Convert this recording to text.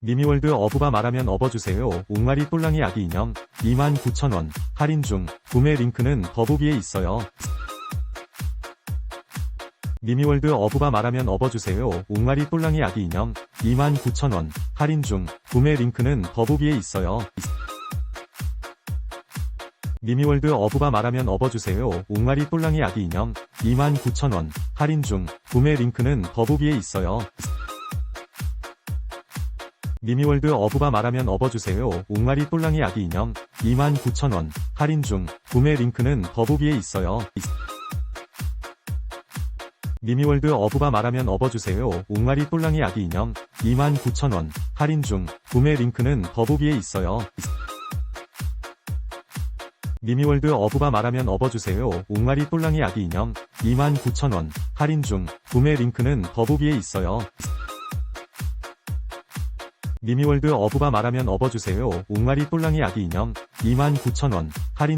미미월드 어부바 말하면 업어주세요. 옥마리 똘랑이 아기 인형 29,000원 할인 중 구매 링크는 더보기에 있어요. 미미월드 어부바 말하면 업어주세요. 옥마리 똘랑이 아기 인형 29,000원 할인 중 구매 링크는 더보기에 있어요. 미미월드 어부바 말하면 업어주세요. 옥마리 똘랑이 아기 인형 29,000원 할인 중 구매 링크는 더보기에 있어요. 미미월드 어부바 말하면 업어주세요. 옥마리 똘랑이 아기 인형 29,000원 할인 중 구매 링크는 더보기에 있어요. 미미월드 어부바 말하면 업어주세요. 옥마리 똘랑이 아기 인형 29,000원 할인 중 구매 링크는 더보기에 있어요. 미미월드 어부바 말하면 업어주세요. 옥마리 똘랑이 아기 인형 29,000원 할인 중 구매 링크는 더보기에 있어요. 미미월드 어부바 말하면 업어주세요. 옥마리 똘랑이 아기 인형 29,000원 할인